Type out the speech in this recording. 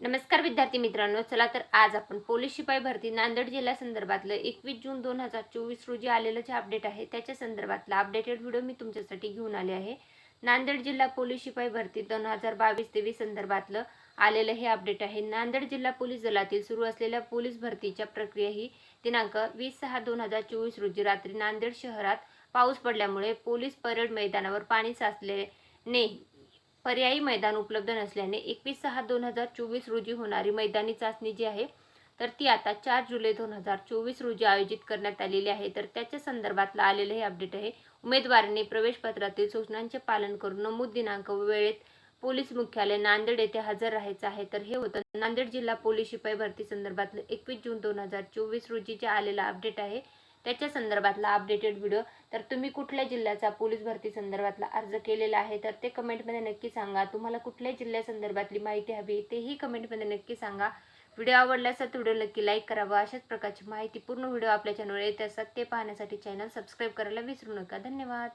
नमस्कार विद्यार्थी मित्रांनो चला तर आज आपण पोलीस शिपाई भरती नांदेड जिल्हा संदर्भातलं एकवीस जून दोन हजार चोवीस रोजी आलेलं जे अपडेट आहे त्याच्या संदर्भातला अपडेटेड व्हिडिओ मी तुमच्यासाठी घेऊन आले आहे. नांदेड जिल्हा पोलीस शिपाई भरती दोन हजार बावीस तेवीस संदर्भातलं आलेलं हे अपडेट आहे. नांदेड जिल्हा पोलीस दलातील सुरू असलेल्या पोलीस भरतीच्या प्रक्रिया ही दिनांक वीस सहा दोन हजार चोवीस रोजी रात्री नांदेड शहरात पाऊस पडल्यामुळे पोलीस परेड मैदानावर पाणी साचले नाही. पर्यायी मैदान उपलब्ध नसल्याने एकवीस सहा दोन हजार चोवीस रोजी होणारी मैदानी चाचणी जी आहे तर ती आता चार जुलै दोन हजार चोवीस रोजी आयोजित करण्यात आलेली आहे. तर त्याच्या संदर्भातलं आलेलं हे अपडेट आहे. उमेदवारांनी प्रवेशपत्रातील सूचनांचे पालन करून नमूद दिनांक व वेळेत पोलीस मुख्यालय नांदेड येथे हजर राहायचं आहे. तर हे होतं नांदेड जिल्हा पोलीस शिपाई भरती संदर्भातलं एकवीस जून दोन हजार चोवीस रोजी जे आलेलं अपडेट आहे त्याच्या संदर्भातला अपडेटेड व्हिडिओ तर तुम्ही कुठल्या जिल्ह्याचा पोलीस भरती संदर्भातला अर्ज केलेला आहे तर ते कमेंटमध्ये नक्की सांगा. तुम्हाला कुठल्या जिल्ह्यासंदर्भातली माहिती हवी तेही कमेंटमध्ये नक्की सांगा. व्हिडिओ आवडला तर व्हिडिओ नक्की लाईक करावा. अशाच प्रकारची माहिती पूर्ण व्हिडिओ आपल्या चॅनलवर येत असतात ते पाहण्यासाठी चॅनल सबस्क्राईब करायला विसरू नका. धन्यवाद.